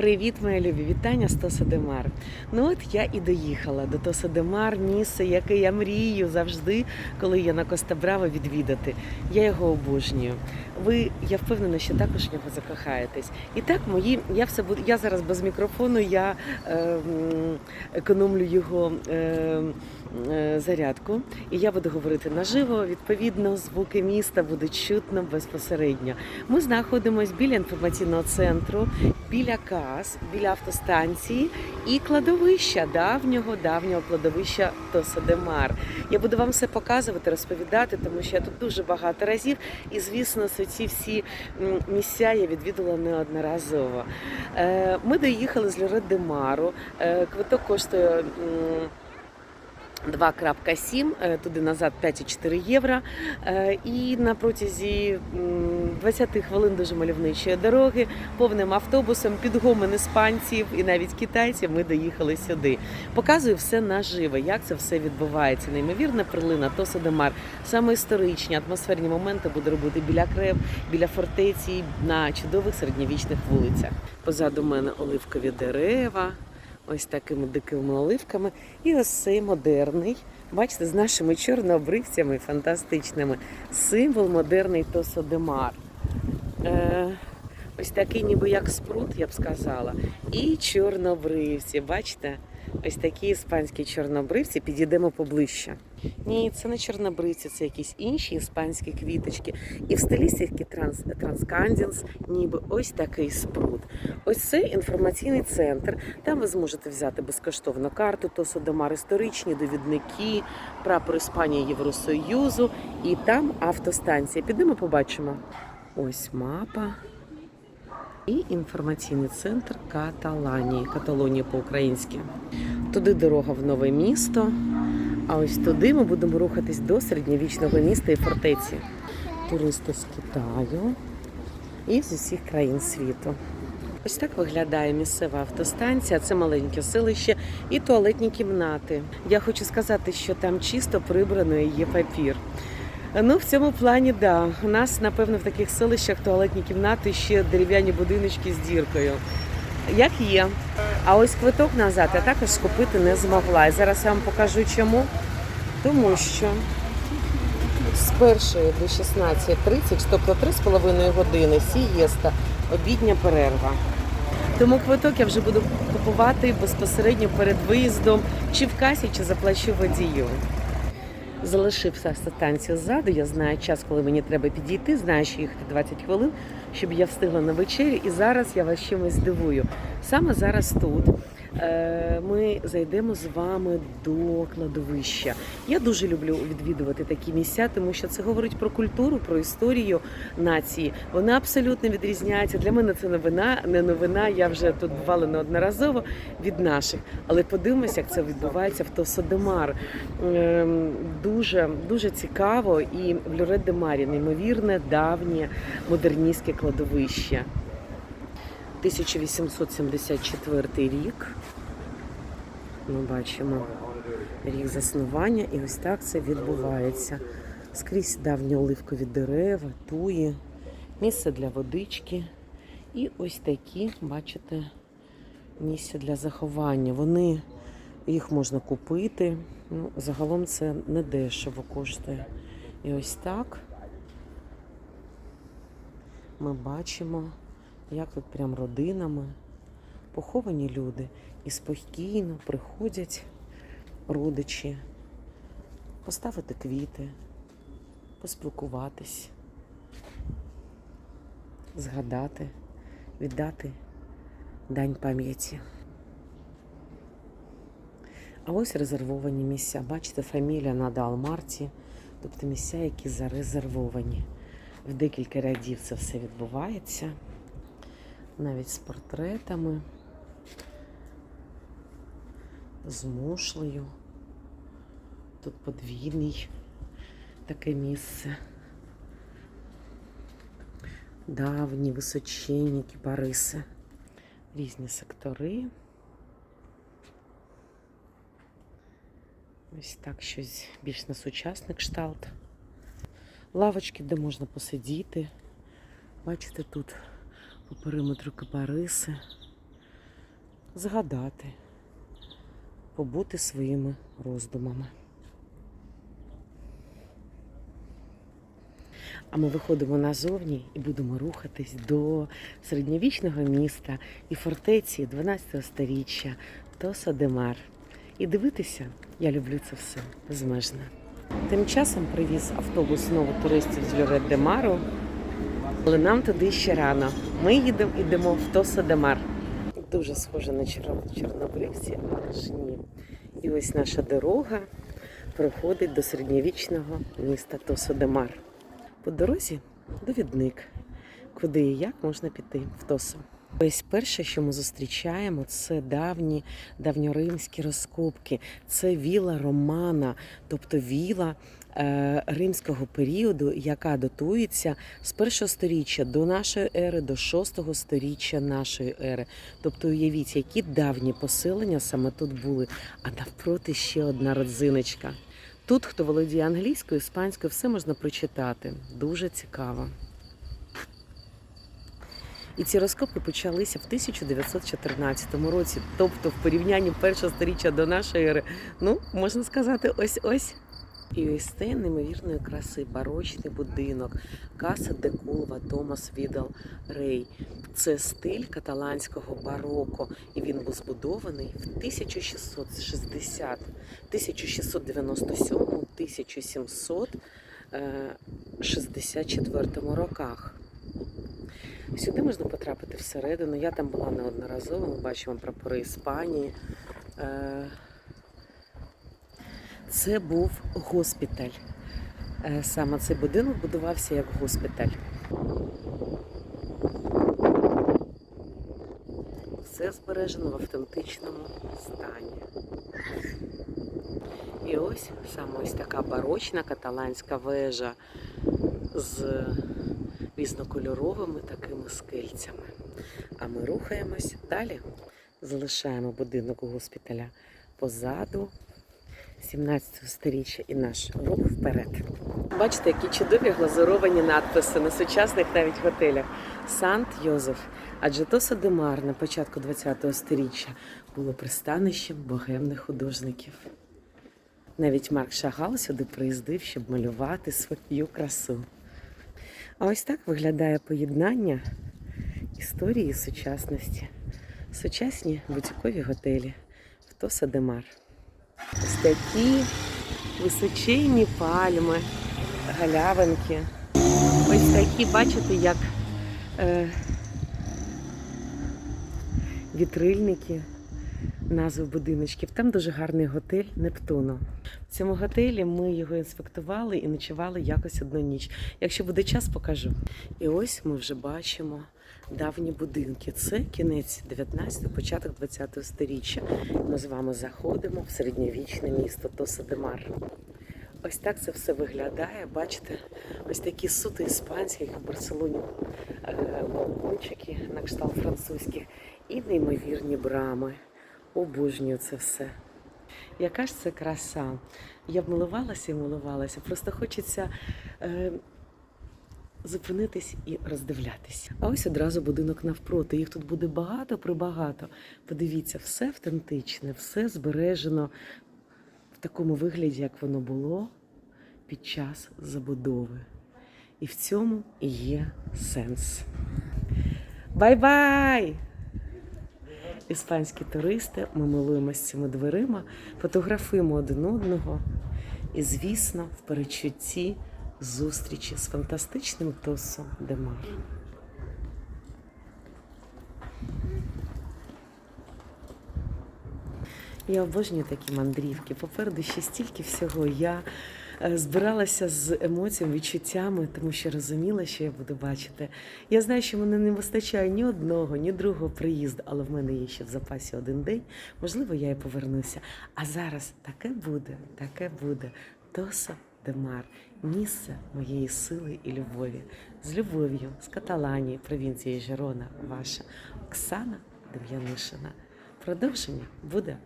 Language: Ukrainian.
Привіт, мої любі! Вітання з Тоса. Ну от я і доїхала до Тоса де Мар, місце, яке я мрію завжди, коли я на Коста Браво відвідати. Я його обожнюю. Ви, я впевнена, що також в нього закохаєтесь. І так, мої, я все буду. Я зараз без мікрофону, я е, економлю його. Е, е, Зарядку, і я буду говорити наживо. Відповідно, звуки міста будуть чутно безпосередньо. Ми знаходимося біля інформаційного центру, біля КАС, біля автостанції і кладовища давнього давнього кладовища Тосадемар. Я буду вам все показувати, розповідати, тому що я тут дуже багато разів. І звісно, ці всі місця я відвідала неодноразово. Е, Ми доїхали з Льорет де Мару. Е, Квиток коштує. М, 2.7, е, туди назад 5,4 євро. Е, І на протязі м, 20 хвилин дуже мальовничої дороги, повним автобусом, підгомен іспанців і навіть китайців ми доїхали сюди. Показую все наживо, як це все відбувається. Неймовірна перлина, Тоса де Саме історичні, атмосферні моменти буду робити біля крев, біля фортеці, на чудових середньовічних вулицях. Позаду мене оливкові дерева ось такими дикими оливками. І ось цей модерний, бачите, з нашими чорнообривцями фантастичними. Символ модерний Тосодемар. Е, ось такий, ніби як спрут, я б сказала. І чорнобривці. Бачите? Ось такі іспанські чорнобривці, підійдемо поближче. Ні, це не чорнобривці, це якісь інші іспанські квіточки. І в стилістиці транс, транскандінс, ніби ось такий спрут. Ось це інформаційний центр. Там ви зможете взяти безкоштовно карту, то Содомар історичні довідники, прапор Іспанії Євросоюзу, і там автостанція. Підемо побачимо. Ось мапа. І інформаційний центр Каталанії, Каталонія по-українськи. Туди дорога в нове місто. А ось туди ми будемо рухатись до середньовічного міста і фортеці. Туристи з Китаю і з усіх країн світу. Ось так виглядає місцева автостанція. Це маленьке селище і туалетні кімнати. Я хочу сказати, що там чисто прибрано і є папір. Ну, в цьому плані, да. У нас, напевно, в таких селищах туалетні кімнати ще дерев'яні будиночки з діркою. Як є. А ось квиток назад я також скупити не змогла. І зараз я вам покажу чому. Тому що з першої до 16.30, тобто 3,5 години, сієста, обідня перерва. Тому квиток я вже буду купувати безпосередньо перед виїздом, чи в касі, чи заплачу водію. Залишився станцію ззаду. Я знаю час, коли мені треба підійти. Знаю, що їхати 20 хвилин, щоб я встигла на вечерю. І зараз я вас чимось здивую. Саме зараз тут ми зайдемо з вами до кладовища. Я дуже люблю відвідувати такі місця, тому що це говорить про культуру, про історію нації. Вона абсолютно відрізняється. Для мене це новина, не новина. Я вже тут бувала неодноразово від наших. Але подивимося, як це відбувається в Тосодемар. Ем, Дуже дуже цікаво. І в Льорет де Марі неймовірне, давнє модерністське кладовище. 1874 рік. Ми бачимо рік заснування, і ось так це відбувається. Скрізь давні оливкові дерева, туї, місце для водички. І ось такі, бачите, місця для заховання. Вони їх можна купити. Ну, загалом це не дешево коштує. І ось так ми бачимо, як тут прям родинами поховані люди і спокійно приходять родичі поставити квіти, поспілкуватись, згадати, віддати дань пам'яті. А ось резервовані місця. Бачите, фамілія Нада Алмарті, тобто місця, які зарезервовані. В декілька рядів це все відбувається. Навіть з портретами, з мушлею. Тут подвійний таке місце. Давні височенні кіпариси. Різні сектори. Ось так щось більш на сучасний кшталт. Лавочки, де можна посидіти. Бачите, тут по периметру кипариси. згадати, побути своїми роздумами. А ми виходимо назовні і будемо рухатись до середньовічного міста і фортеці 12 сторіччя Тоса де І дивитися, я люблю це все безмежно. Тим часом привіз автобус знову туристів з Люрет де Мару, але нам туди ще рано. Ми їдемо йдемо в Тоса де Дуже схоже на чор- чорнобривці, але ж ні. І ось наша дорога проходить до середньовічного міста Тоса. По дорозі довідник, куди і як можна піти в Тосу. Ось перше, що ми зустрічаємо, це давні давньоримські розкопки. Це віла Романа, тобто віла е, римського періоду, яка датується з першого сторіччя до нашої ери, до шостого сторіччя нашої ери. Тобто, уявіть, які давні поселення саме тут були. А навпроти ще одна родзиночка. Тут, хто володіє англійською, іспанською, все можна прочитати. Дуже цікаво. І ці розкопки почалися в 1914 році, тобто в порівнянні першого сторіччя до нашої ери, ну, можна сказати, ось-ось. І ось цей неймовірної краси барочний будинок Каса де Кулова Томас Відал Рей. Це стиль каталанського бароко, і він був збудований в 1660, 1697-1764 роках. Сюди можна потрапити всередину. Я там була неодноразово. Ми бачимо прапори Іспанії. Е, Це був госпіталь. Е, Саме цей будинок будувався як госпіталь. Все збережено в автентичному стані. І ось саме ось така барочна каталанська вежа з різнокольоровими такими скельцями. А ми рухаємось далі. Залишаємо будинок госпіталя позаду 17 сторіччя і наш рух вперед. Бачите, які чудові глазуровані надписи на сучасних навіть готелях. Сант Йозеф. Адже Тоса де на початку ХХ століття було пристанищем богемних художників. Навіть Марк Шагал сюди приїздив, щоб малювати свою красу. А ось так виглядає поєднання історії сучасності. Сучасні бутікові готелі в Тоса де Ось такі височенні пальми, галявинки. Ось такі, бачите, як е, вітрильники, назви будиночків. Там дуже гарний готель Нептуно. В цьому готелі ми його інспектували і ночували якось одну ніч. Якщо буде час, покажу. І ось ми вже бачимо давні будинки. Це кінець 19-го, початок 20-го сторіччя. Ми з вами заходимо в середньовічне місто Тоса-де-Мар. Ось так це все виглядає. Бачите, ось такі суто іспанські, як в Барселоні, е, балкончики на кшталт французьких і неймовірні брами. Обожнюю це все. Яка ж це краса? Я б милувалася і милувалася. Просто хочеться е, зупинитись і роздивлятися. А ось одразу будинок навпроти. Їх тут буде багато прибагато. Подивіться, все автентичне, все збережено в такому вигляді, як воно було під час забудови. І в цьому і є сенс. Бай-бай! Іспанські туристи, ми милуємося цими дверима, фотографуємо один одного і, звісно, в перечутті зустрічі з фантастичним Тосом Демар. Я обожнюю такі мандрівки. Попереду ще стільки всього. Я збиралася з емоціями, відчуттями, тому що розуміла, що я буду бачити. Я знаю, що мене не вистачає ні одного, ні другого приїзду, але в мене є ще в запасі один день. Можливо, я і повернуся. А зараз таке буде, таке буде. Тоса Демар, місце моєї сили і любові. З любов'ю, з Каталанії, провінції Жерона, ваша Оксана Дем'янишина. Продовження буде.